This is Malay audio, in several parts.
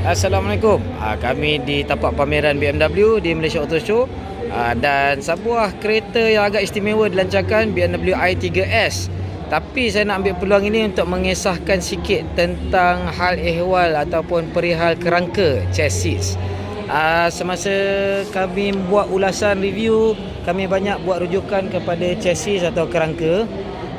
Assalamualaikum. Ah, kami di tapak pameran BMW di Malaysia Auto Show Ah, dan sebuah kereta yang agak istimewa dilancarkan BMW i3S. Tapi saya nak ambil peluang ini untuk mengisahkan sikit tentang hal ehwal ataupun perihal kerangka chassis. Ah, semasa kami buat ulasan review, kami banyak buat rujukan kepada chassis atau kerangka.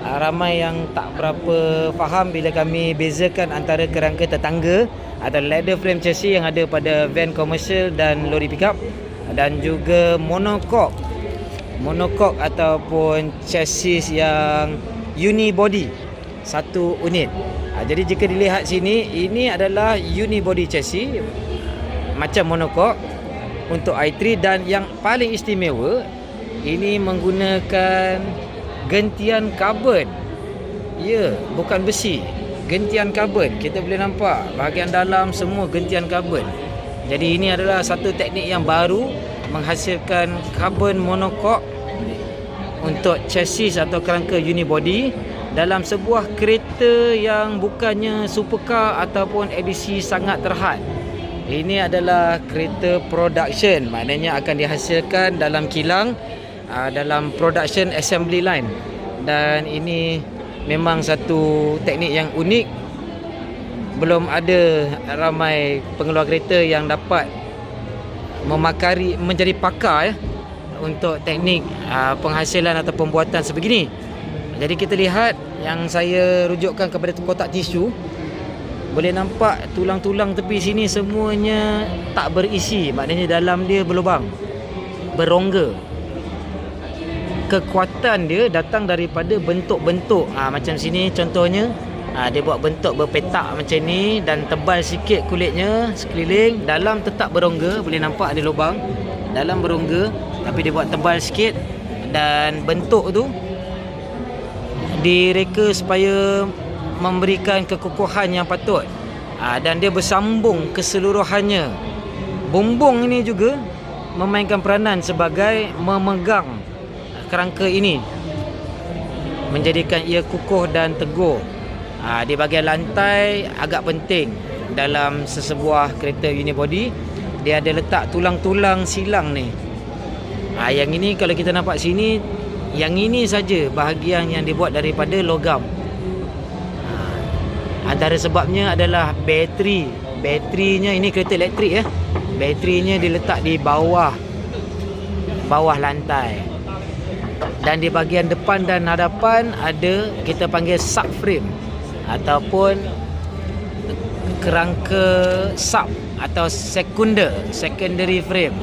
Ramai yang tak berapa faham bila kami bezakan antara kerangka tetangga atau ladder frame chassis yang ada pada van komersial dan lori pickup. Dan juga monocoque. Monocoque ataupun chassis yang unibody. Satu unit. Ha, jadi jika dilihat sini ini adalah unibody chassis. Macam monocoque untuk i3 dan yang paling istimewa ini menggunakan gentian karbon ya bukan besi gentian karbon kita boleh nampak bahagian dalam semua gentian karbon jadi ini adalah satu teknik yang baru menghasilkan carbon monocoque untuk chassis atau kerangka unibody dalam sebuah kereta yang bukannya supercar ataupun edisi sangat terhad. Ini adalah kereta production, maknanya akan dihasilkan dalam kilang aa, dalam production assembly line. Dan ini memang satu teknik yang unik belum ada ramai pengeluar kereta yang dapat memakari menjadi pakar ya untuk teknik uh, penghasilan atau pembuatan sebegini. Jadi kita lihat yang saya rujukkan kepada kotak tisu boleh nampak tulang-tulang tepi sini semuanya tak berisi, maknanya dalam dia berlubang. Berongga. Kekuatan dia datang daripada bentuk-bentuk. Ha, macam sini contohnya Ha, dia buat bentuk berpetak macam ni dan tebal sikit kulitnya sekeliling. Dalam tetap berongga, boleh nampak ada lubang. Dalam berongga tapi dia buat tebal sikit dan bentuk tu direka supaya memberikan kekukuhan yang patut. Ha, dan dia bersambung keseluruhannya. Bumbung ini juga memainkan peranan sebagai memegang kerangka ini menjadikan ia kukuh dan teguh. Ha, di bahagian lantai agak penting dalam sesebuah kereta unibody dia ada letak tulang-tulang silang ni. Ha, yang ini kalau kita nampak sini yang ini saja bahagian yang dibuat daripada logam. Ha, antara sebabnya adalah bateri. Baterinya ini kereta elektrik ya. Baterinya diletak di bawah bawah lantai. Dan di bahagian depan dan hadapan ada kita panggil subframe ataupun kerangka sub atau sekunder secondary frame.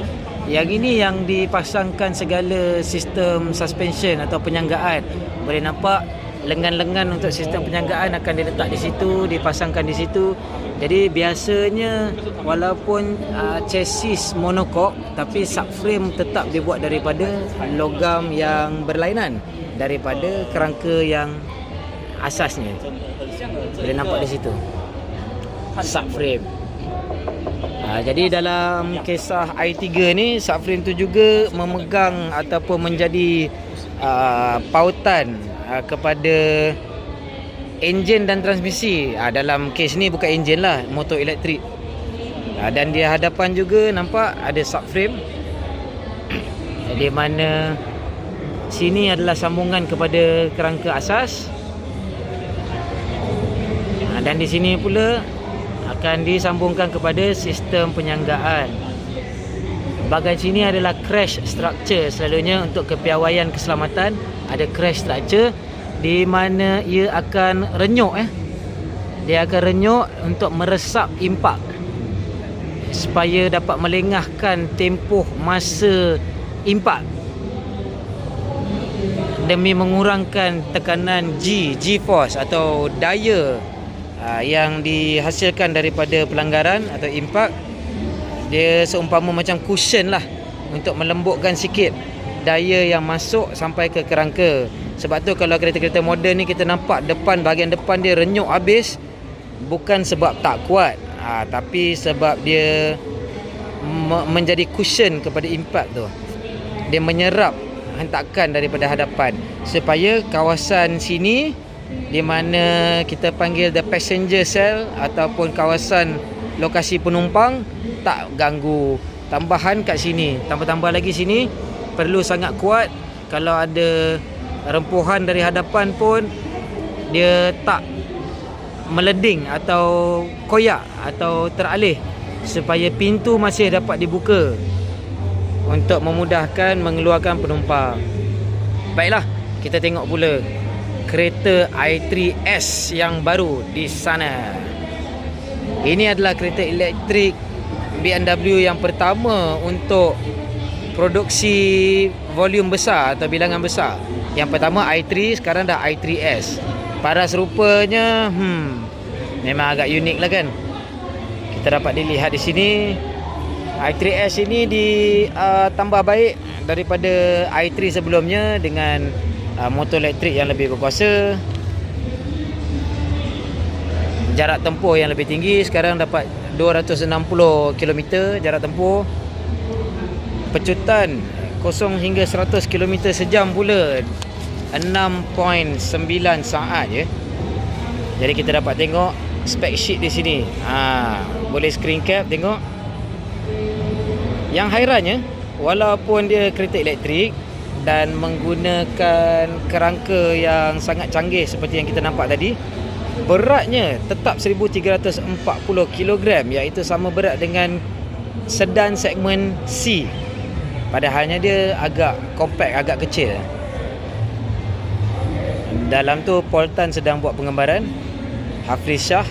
Yang ini yang dipasangkan segala sistem suspension atau penyanggaan. Boleh nampak lengan-lengan untuk sistem penyanggaan akan diletak di situ dipasangkan di situ. Jadi biasanya walaupun uh, chassis monocoque tapi subframe tetap dibuat daripada logam yang berlainan daripada kerangka yang asasnya. Boleh nampak di situ? Subframe. Ha, jadi dalam kisah i3 ni subframe tu juga memegang ataupun menjadi uh, pautan uh, kepada enjin dan transmisi. Ha, dalam kes ni bukan enjin lah motor elektrik. Ha, dan di hadapan juga nampak ada subframe. Di mana sini adalah sambungan kepada kerangka asas. Ha, dan di sini pula akan disambungkan kepada sistem penyanggaan. Bahagian sini adalah crash structure. Selalunya untuk kepiawaian keselamatan ada crash structure di mana ia akan renyuk eh. Dia akan renyuk untuk meresap impak supaya dapat melengahkan tempoh masa impak demi mengurangkan tekanan G, G force atau daya uh, yang dihasilkan daripada pelanggaran atau impak dia seumpama macam cushion lah untuk melembutkan sikit daya yang masuk sampai ke kerangka. Sebab tu kalau kereta-kereta moden ni kita nampak depan bahagian depan dia renyuk habis. Bukan sebab tak kuat. Ha, tapi sebab dia me- menjadi cushion kepada impak tu. Dia menyerap hentakan daripada hadapan. Supaya kawasan sini di mana kita panggil the passenger cell ataupun kawasan lokasi penumpang tak ganggu. Tambahan kat sini, tambah-tambah lagi sini perlu sangat kuat kalau ada rempuhan dari hadapan pun dia tak meleding atau koyak atau teralih supaya pintu masih dapat dibuka untuk memudahkan mengeluarkan penumpang. Baiklah, kita tengok pula kereta i3S yang baru di sana. Ini adalah kereta elektrik BMW yang pertama untuk produksi volume besar atau bilangan besar. Yang pertama i3, sekarang dah i3S. Paras rupanya hmm, memang agak unik lah kan. Kita dapat dilihat di sini i3S ini ditambah uh, baik daripada i3 sebelumnya dengan uh, motor elektrik yang lebih berkuasa jarak tempoh yang lebih tinggi sekarang dapat 260 km jarak tempoh pecutan 0 hingga 100 km sejam pula. 6.9 saat je jadi kita dapat tengok spec sheet di sini. Ha, boleh screen cap tengok. Yang hairannya walaupun dia kereta elektrik dan menggunakan kerangka yang sangat canggih seperti yang kita nampak tadi beratnya tetap 1340 kg iaitu sama berat dengan sedan segmen C. Padahalnya dia agak compact agak kecil. Dalam tu Poltan sedang buat pengembaraan Hafiz Shah.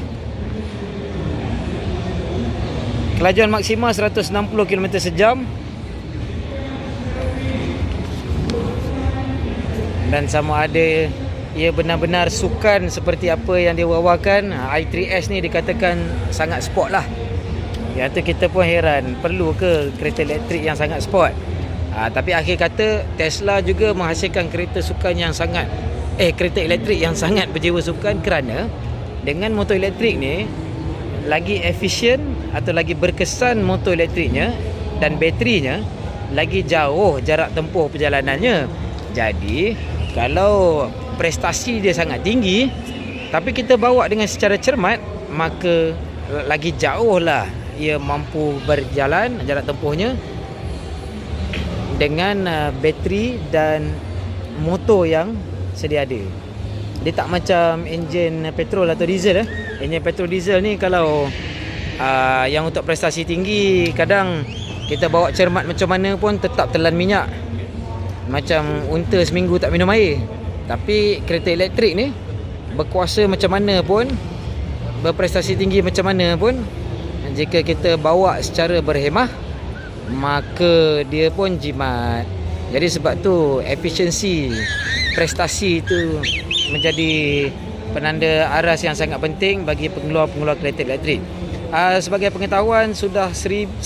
Kelajuan maksimal 160 km sejam. Dan sama ada ia benar-benar sukan seperti apa yang dia wawarkan ha, i3S ni dikatakan sangat sport lah. Yang tu kita pun heran perlu ke kereta elektrik yang sangat sport ha, tapi akhir kata Tesla juga menghasilkan kereta sukan yang sangat eh kereta elektrik yang sangat berjiwa sukan kerana dengan motor elektrik ni lagi efisien atau lagi berkesan motor elektriknya dan baterinya lagi jauh jarak tempuh perjalanannya. Jadi kalau prestasi dia sangat tinggi tapi kita bawa dengan secara cermat maka lagi jauh lah ia mampu berjalan jarak tempuhnya dengan uh, bateri dan motor yang sedia ada. Dia tak macam enjin petrol atau diesel eh. enjin petrol diesel ni kalau uh, yang untuk prestasi tinggi kadang kita bawa cermat macam mana pun tetap telan minyak. Macam unta seminggu tak minum air tapi kereta elektrik ni berkuasa macam mana pun berprestasi tinggi macam mana pun jika kita bawa secara berhemah maka dia pun jimat. Jadi sebab tu efisiensi prestasi itu menjadi penanda aras yang sangat penting bagi pengeluar-pengeluar kereta elektrik. Uh, sebagai pengetahuan sudah 120,000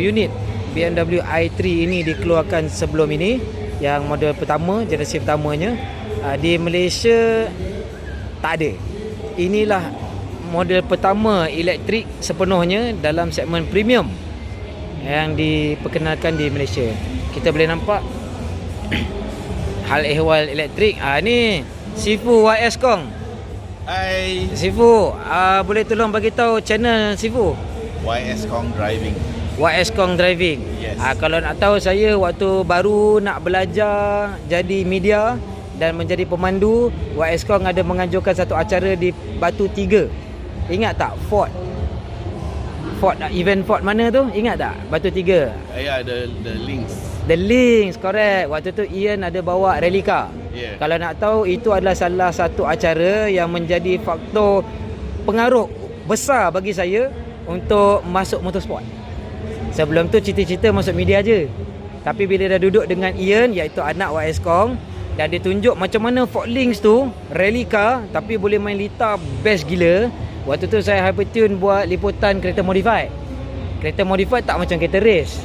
unit BMW i3 ini dikeluarkan sebelum ini yang model pertama generasi pertamanya uh, di Malaysia tak ada. Inilah model pertama elektrik sepenuhnya dalam segmen premium yang diperkenalkan di Malaysia. Kita boleh nampak hal ehwal elektrik. Ah ni Sifu YS Kong. Hai. Sifu uh, boleh tolong bagi tahu channel Sifu? YS Kong Driving YS Kong Driving. Yes. Ha, kalau nak tahu saya waktu baru nak belajar jadi media dan menjadi pemandu, YS Kong ada menganjurkan satu acara di Batu Tiga. Ingat tak Ford? Ford event Ford mana tu? Ingat tak? Batu Tiga. Uh, yeah, the the links. The Links, correct. Waktu tu Ian ada bawa rally car. Yeah. Kalau nak tahu itu adalah salah satu acara yang menjadi faktor pengaruh besar bagi saya untuk masuk motorsport. Sebelum tu cita-cita masuk media je. Tapi bila dah duduk dengan Ian iaitu anak YS Kong dan dia tunjuk macam mana Ford Links tu rally car tapi boleh main lita best gila. Waktu tu saya hypertune buat liputan kereta modified. Kereta modified tak macam kereta race.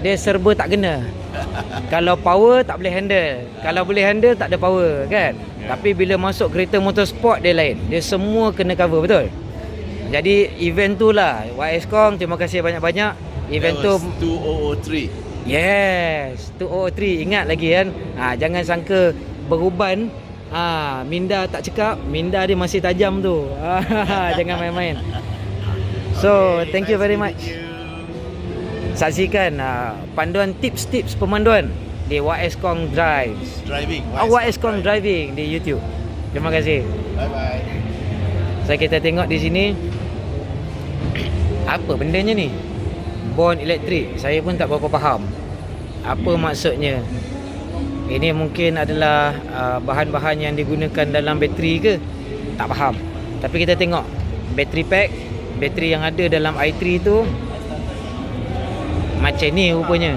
Dia serba tak kena. Kalau power tak boleh handle. Kalau boleh handle tak ada power kan. Yeah. Tapi bila masuk kereta motorsport dia lain. Dia semua kena cover betul. Jadi event tu lah YS Kong terima kasih banyak-banyak Event tu 2003. Yes, 2003 ingat lagi kan. Ha, jangan sangka beruban ha, Minda tak cekap, Minda dia masih tajam tu. Ha, jangan main-main. So, Okay, thank you very much. you. Saksikan uh, panduan tips-tips pemanduan di YS Kong Drive. Driving. Ah, YS Kong Driving di YouTube. Terima kasih. Bye bye. So kita tengok di sini apa bendanya ni? Bond elektrik. Saya pun tak berapa faham. Apa maksudnya? Ini mungkin adalah uh, bahan-bahan yang digunakan dalam bateri ke? Tak faham. Tapi kita tengok bateri pack, bateri yang ada dalam i3 tu macam ni rupanya.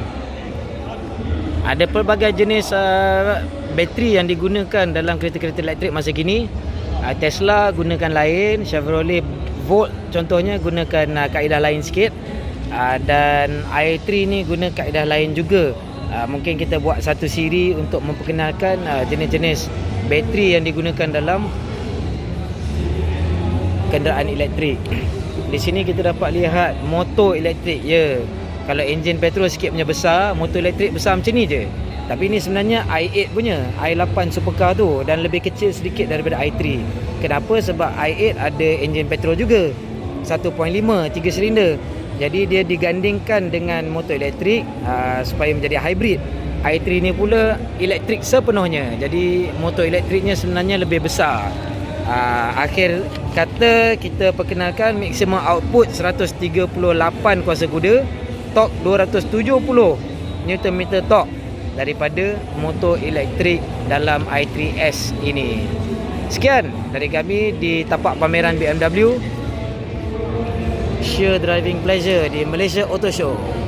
Ada pelbagai jenis uh, bateri yang digunakan dalam kereta-kereta elektrik masa kini. Uh, Tesla gunakan lain, Chevrolet Volt contohnya gunakan uh, kaedah lain sikit. Uh, dan i3 ni guna kaedah lain juga. Uh, mungkin kita buat satu siri untuk memperkenalkan uh, jenis-jenis bateri yang digunakan dalam kenderaan elektrik. Di sini kita dapat lihat motor elektrik. Ya. Kalau enjin petrol sikit punya besar, motor elektrik besar macam ni je. Tapi ini sebenarnya i8 punya, i8 supercar tu dan lebih kecil sedikit daripada i3. Kenapa? Sebab i8 ada enjin petrol juga. 1.5 3 silinder. Jadi dia digandingkan dengan motor elektrik uh, supaya menjadi hybrid. i3 ni pula elektrik sepenuhnya. Jadi motor elektriknya sebenarnya lebih besar. Uh, akhir kata kita perkenalkan maksimum output 138 kuasa kuda, torque 270 Newton meter torque daripada motor elektrik dalam i3S ini. Sekian dari kami di tapak pameran BMW. Sheer driving pleasure di Malaysia Auto Show.